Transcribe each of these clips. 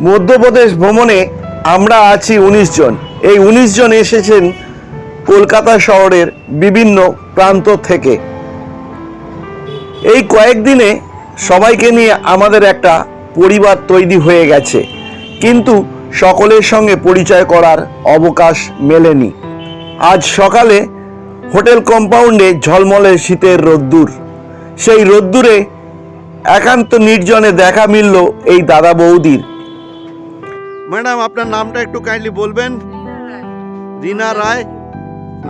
মধ্যপ্রদেশ ভ্রমণে আমরা আছি উনিশ জন। এই উনিশ জন এসেছেন কলকাতা শহরের বিভিন্ন প্রান্ত থেকে। এই কয়েকদিনে সবাইকে নিয়ে আমাদের একটা পরিবার তৈরি হয়ে গেছে। কিন্তু সকলের সঙ্গে পরিচয় করার অবকাশ মেলেনি। আজ সকালে হোটেল কম্পাউন্ডে ঝলমলে শীতের রোদ্দুর। সেই রোদ্দুরে একান্ত নির্জনে দেখা মিলল এই দাদা বৌদির। ম্যাডাম, আপনার নামটা একটু কাইন্ডলি বলবেন? রিনা রায়।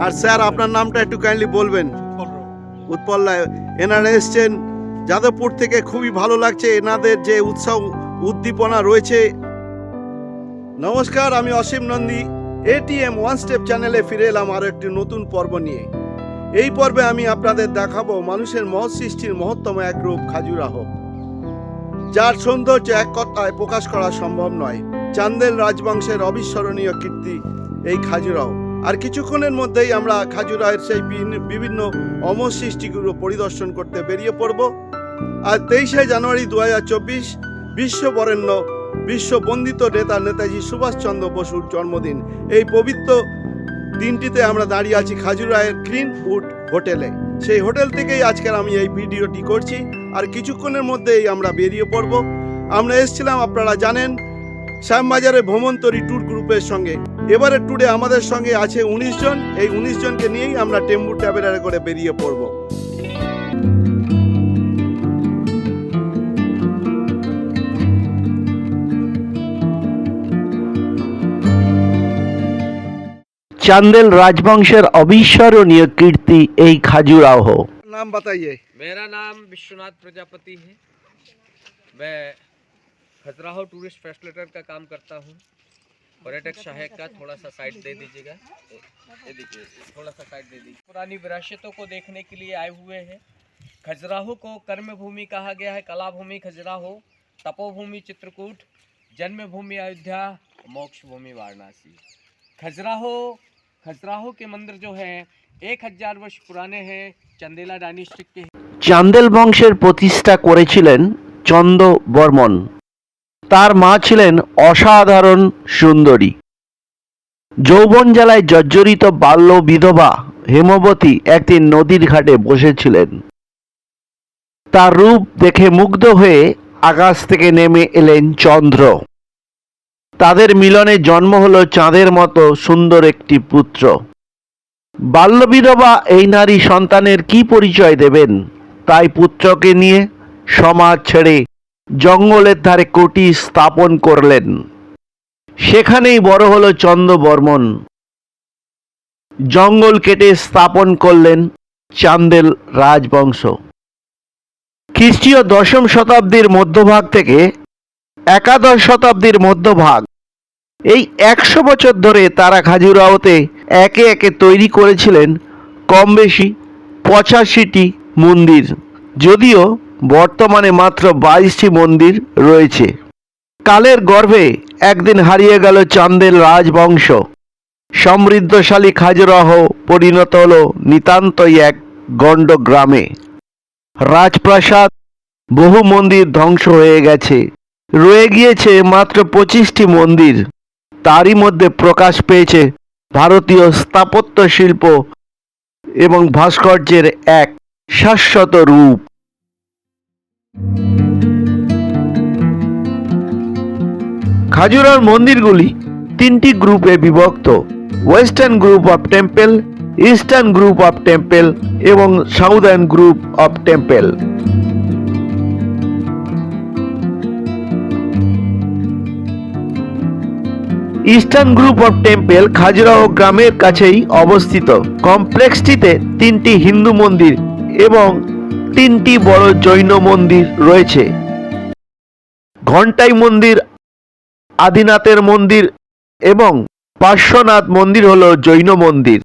আর স্যার, আপনার নামটা একটু কাইন্ডলি বলবেন? উৎপল রায়। এনারা এসছেন যাদবপুর থেকে। খুবই ভালো লাগছে এনাদের যে উৎসাহ, উদ্দীপনা রয়েছে। নমস্কার, আমি Ashim Nandi. ATM one step চ্যানেলে ফিরে এলাম আরও একটি নতুন পর্ব নিয়ে। এই পর্বে আমি আপনাদের দেখাবো মানুষের মহৎ সৃষ্টির মহত্তম এক রূপ, খাজুরাহ। যার সৌন্দর্য এক কথায় প্রকাশ করা সম্ভব নয়। চান্দেল রাজবংশের অবিস্মরণীয় কীর্তি, এই খাজুরাও। আর কিছুক্ষণের মধ্যেই আমরা খাজুরাহের সেই বিভিন্ন অমর সৃষ্টিগুলো পরিদর্শন করতে বেরিয়ে পড়ব। আর তেইশে জানুয়ারি দু বিশ্ব বরেণ্য বিশ্ব বন্দিত নেতা নেতাজি সুভাষচন্দ্র বসুর জন্মদিন। এই পবিত্র দিনটিতে আমরা দাঁড়িয়ে আছি খাজুরায়ের গ্রিন উড হোটেলে। সেই হোটেল থেকেই আজকের আমি এই ভিডিওটি করছি। আর কিছুক্ষণের মধ্যেই আমরা বেরিয়ে পড়ব। আমরা এসেছিলাম, আপনারা জানেন শ্যামবাজারে ভ্রমণতরী ট্যুর গ্রুপের সঙ্গে এবারে ট্যুরে আমাদের সঙ্গে আছে উনিশ জন এই উনিশ জনকে নিয়েই আমরা টেম্বু ট্রাভেলারে করে বেরিয়ে পড়ব চান্দেল রাজবংশের অবিস্মরণীয় কীর্তি এই খাজুরাহ নাম বাতাইয়ে मेरा नाम विश्वनाथ प्रजापति है मैं खजुराहो टूरिस्ट फैसिलिटर का काम करता हूँ पर्यटक सहायक का थोड़ा सा साइड दे दीजिएगा ये देखिए थोड़ा सा साइड दे दीजिए पुरानी विरासतों को देखने के लिए आए हुए हैं खजुराहो को कर्म भूमि कहा गया है कला भूमि खजुराहो तपोभूमि चित्रकूट जन्मभूमि अयोध्या मोक्ष भूमि वाराणसी खजुराहो खजुराहो के मंदिर जो है एक हजार वर्ष पुराने हैं चंदेला डायनेस्टिक के চান্দেল বংশের প্রতিষ্ঠা করেছিলেন চন্দ বর্মন তার মা ছিলেন অসাধারণ সুন্দরী। যৌবন জেলায় জর্জরিত বাল্য বিধবা হেমবতী একদিন নদীর ঘাটে বসেছিলেন। তার রূপ দেখে মুগ্ধ হয়ে আকাশ থেকে নেমে এলেন চন্দ্র। তাদের মিলনে জন্ম হলো চাঁদের মতো সুন্দর একটি পুত্র। বাল্যবিধবা এই নারী সন্তানের কি পরিচয় দেবেন? তাই পুত্রকে নিয়ে সমাজ ছেড়ে জঙ্গলের ধারে কোটি স্থাপন করলেন। সেখানেই বড় হল চন্দ্রবর্মন। জঙ্গল কেটে স্থাপন করলেন চান্দেল রাজবংশ। খ্রিস্টীয় দশম শতাব্দীর মধ্যভাগ থেকে একাদশ শতাব্দীর মধ্যভাগ। এই একশো বছর ধরে তারা খাজুরাওতে একে একে তৈরি করেছিলেন কম বেশি পঁচাশিটি মন্দির। যদিও বর্তমানে মাত্র বাইশটি মন্দির রয়েছে। কালের গর্ভে একদিন হারিয়ে গেল চান্দের রাজবংশ। সমৃদ্ধশালী খাজুরাহ পরিণত হল নিতান্তই এক গণ্ড গ্রামে রাজপ্রাসাদ, বহু মন্দির ধ্বংস হয়ে গেছে। রয়ে গিয়েছে মাত্র পঁচিশটি মন্দির। তারই মধ্যে প্রকাশ পেয়েছে ভারতীয় স্থাপত্য শিল্প এবং ভাস্কর্যের এক শাশ্বত রূপ। খাজুরার মন্দিরগুলি তিনটি গ্রুপে বিভক্ত western group of temple eastern group of temple এবং southern group of temple eastern group of temple Khajuraho গ্রামের কাছেই অবস্থিত। কমপ্লেক্সটিতে তিনটি হিন্দু মন্দির এবং তিনটি বড় জৈন মন্দির রয়েছে। ঘণ্টাই মন্দির, আদিনাথের মন্দির এবং পার্শ্বনাথ মন্দির হল জৈন মন্দির।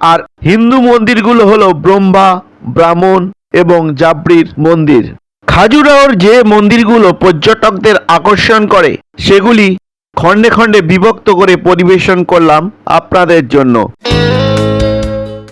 আর হিন্দু মন্দিরগুলো হলো ব্রহ্মা, ব্রাহ্মণ এবং জাবরির মন্দির। খাজুরাহোর যে মন্দিরগুলো পর্যটকদের আকর্ষণ করে, সেগুলি খণ্ডে খণ্ডে বিভক্ত করে পরিবেশন করলাম আপনাদের জন্য।